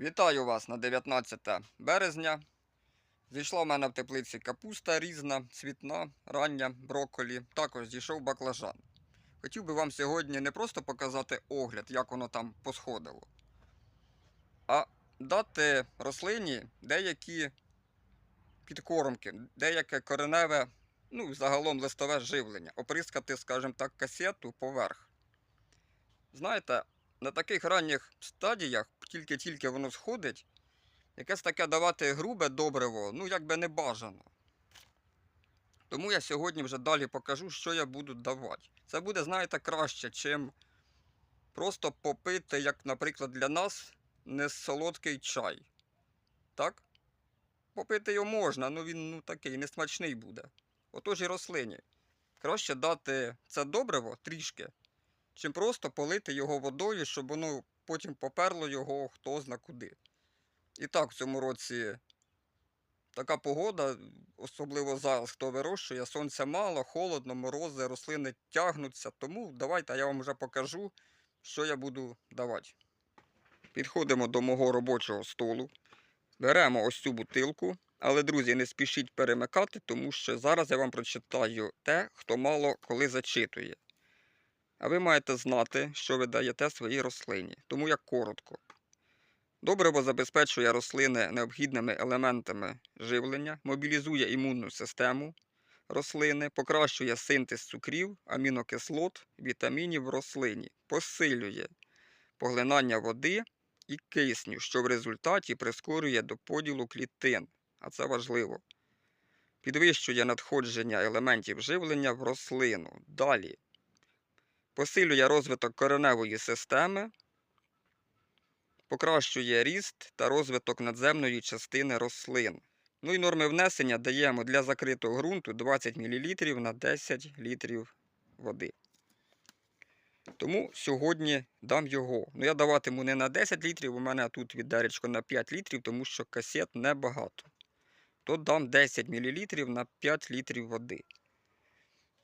Вітаю вас на 19 березня. Зійшла в мене в теплиці капуста різна, цвітна, рання, брокколі. Також зійшов баклажан. Хотів би вам сьогодні не просто показати огляд, як воно там посходило, а дати рослині деякі підкормки, деяке кореневе, ну, загалом листове живлення, оприскати, скажімо так, касету поверх. Знаєте, на таких ранніх стадіях, тільки-тільки воно сходить, якесь таке давати грубе добриво, ну якби не бажано. Тому я сьогодні вже далі покажу, що я буду давати. Це буде, знаєте, краще, чим просто попити, як, наприклад, для нас не солодкий чай. Так? Попити його можна, але він ну, такий несмачний буде. Отож і рослині. Краще дати це добриво трішки, чим просто полити його водою, щоб воно потім поперло його хто зна куди. І так, в цьому році така погода, особливо зараз, хто вирощує, сонця мало, холодно, морози, рослини тягнуться. Тому давайте я вам вже покажу, що я буду давати. Підходимо до мого робочого столу. Беремо ось цю бутилку. Але, друзі, не спішіть перемикати, тому що зараз я вам прочитаю те, хто мало коли зачитує. А ви маєте знати, що ви даєте своїй рослині. Тому як коротко. Добриво забезпечує рослини необхідними елементами живлення, мобілізує імунну систему рослини, покращує синтез цукрів, амінокислот, вітамінів в рослині, посилює поглинання води і кисню, що в результаті прискорює до поділу клітин, а це важливо. Підвищує надходження елементів живлення в рослину. Далі посилює розвиток кореневої системи, покращує ріст та розвиток надземної частини рослин. Ну і норми внесення даємо для закритого ґрунту 20 мл на 10 літрів води. Тому сьогодні дам його. Ну я даватиму не на 10 літрів, у мене тут відеречко на 5 літрів, тому що касет небагато. То дам 10 мл на 5 літрів води.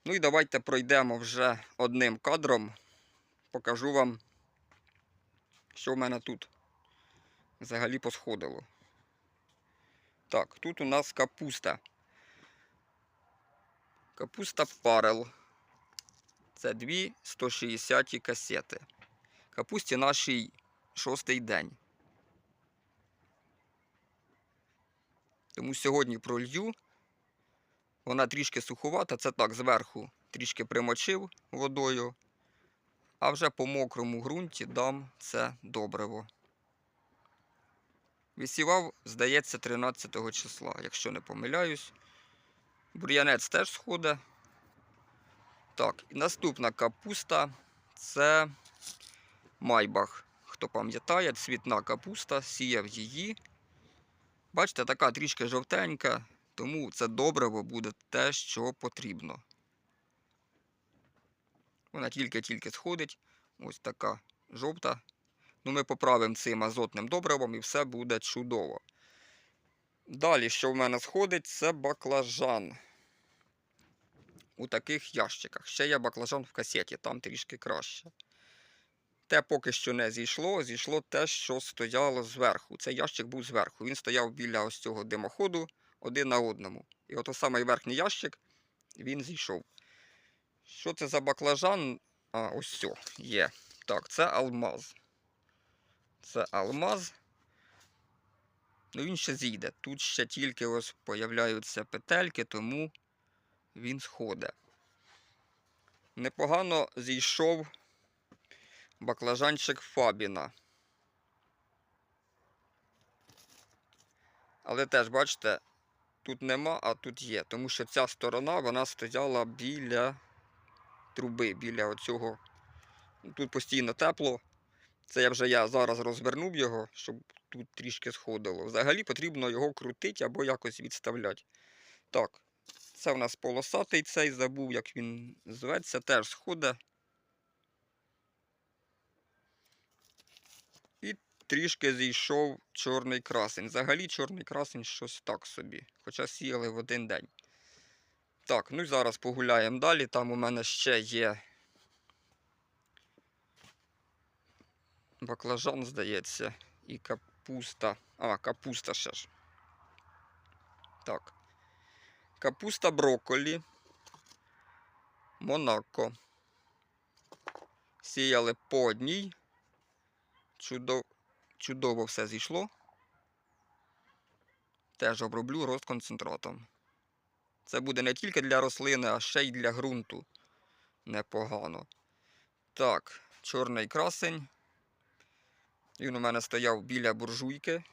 Ну і давайте пройдемо вже одним кадром. Покажу вам, що в мене тут взагалі посходило. Так, тут у нас капуста. Капуста парел. Це дві 160 касети. Капусті нашій шостий день. Тому сьогодні пролью. Вона трішки суховата, це так, зверху трішки примочив водою, а вже по мокрому ґрунті дам це добриво. Висівав, здається, 13 числа, якщо не помиляюсь. Бур'янець теж сходить. Так, і наступна капуста це майбах. Хто пам'ятає, цвітна капуста, сіяв її. Бачите, така трішки жовтенька, тому це добриво буде те, що потрібно. Вона тільки-тільки сходить. Ось така жовта. Ну, ми поправимо цим азотним добривом і все буде чудово. Далі, що в мене сходить, це баклажан. У таких ящиках. Ще є баклажан в касеті, там трішки краще. Те поки що не зійшло, зійшло те, що стояло зверху. Цей ящик був зверху. Він стояв біля ось цього димоходу один на одному. І от самий верхній ящик він зійшов. Що це за баклажан? А, ось все, є. Так, це алмаз. Це алмаз. Ну він ще зійде. Тут ще тільки ось появляються петельки, тому він сходить. Непогано зійшов баклажанчик Фабіна. Але теж, бачите, тут нема, а тут є. Тому що ця сторона вона стояла біля труби, біля оцього. Тут постійно тепло. Це я вже я зараз розвернув його, щоб тут трішки сходило. Взагалі потрібно його крутити або якось відставляти. Так, це у нас полосатий цей, забув, як він зветься, теж сходить. І трішки зійшов чорний красень. Взагалі чорний красень щось так собі. Хоча сіяли в один день. Так, ну і зараз погуляємо далі. Там у мене ще є баклажан, здається, і капуста. А, капуста ще ж. Так. Капуста брокколі. Монако. Сіяли по одній. Чудово, чудово все зійшло. Теж оброблю розконцентратом. Це буде не тільки для рослини, а ще й для ґрунту. Непогано. Так, чорний красень. Він у мене стояв біля буржуйки.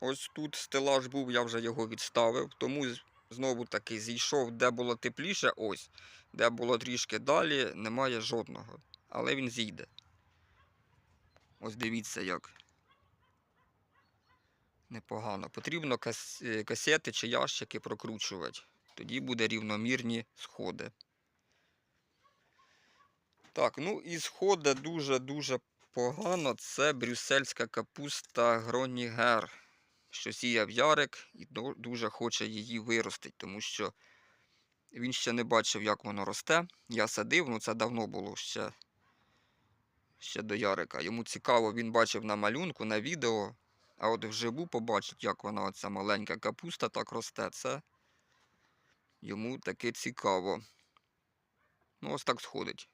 Ось тут стелаж був, я вже його відставив, тому знову таки зійшов, де було тепліше, ось, де було трішки далі, немає жодного. Але він зійде. Ось дивіться як. Непогано. Потрібно е, касети чи ящики прокручувати. Тоді буде рівномірні сходи. Так, ну і сходи дуже-дуже погано. Це брюссельська капуста Гронігер, що сіяв Ярик і дуже хоче її виростити, тому що він ще не бачив, як воно росте. Я садив, ну це давно було ще, ще до Ярика. Йому цікаво, він бачив на малюнку, на відео, а от вживу побачить, як вона оця маленька капуста так росте. Це йому таки цікаво. Ну, ось так сходить.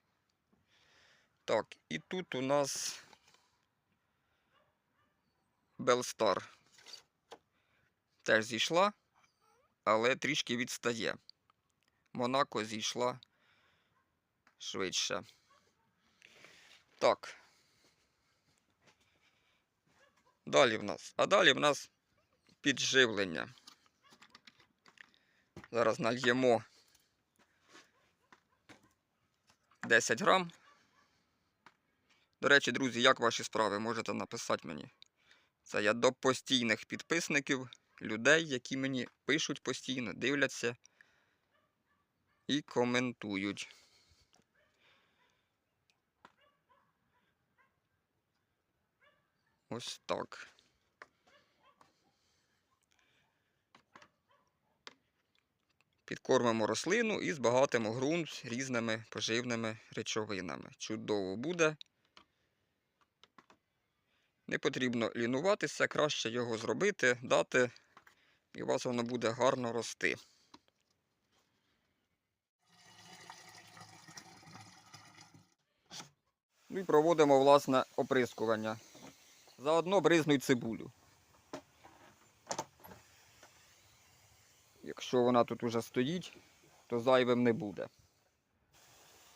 Так, і тут у нас Белстар. Теж зійшла, але трішки відстає. Монако зійшла швидше. Так. Далі в нас. А далі в нас підживлення. Зараз нальємо 10 грам. До речі, друзі, як ваші справи? Можете написати мені. Це я до постійних підписників, людей, які мені пишуть постійно, дивляться і коментують. Ось так. Підкормимо рослину і збагатимо ґрунт різними поживними речовинами. Чудово буде. Не потрібно лінуватися, краще його зробити, дати, і у вас воно буде гарно рости. Ну і проводимо власне оприскування. Заодно бризнуть цибулю. Якщо вона тут уже стоїть, то зайвим не буде.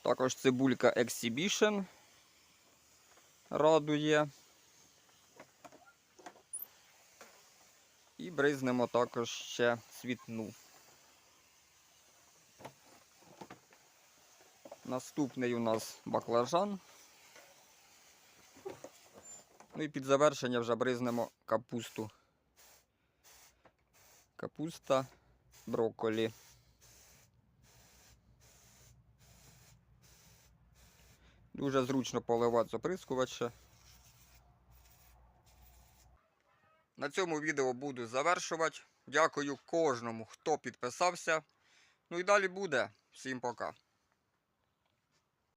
Також цибулька Exhibition радує. І бризнемо також ще цвітну. Наступний у нас баклажан. Ну і під завершення вже бризнемо капусту. Капуста, брокколі. Дуже зручно поливати з оприскувача. На цьому відео буду завершувати. Дякую кожному, хто підписався. Ну і далі буде. Всім пока.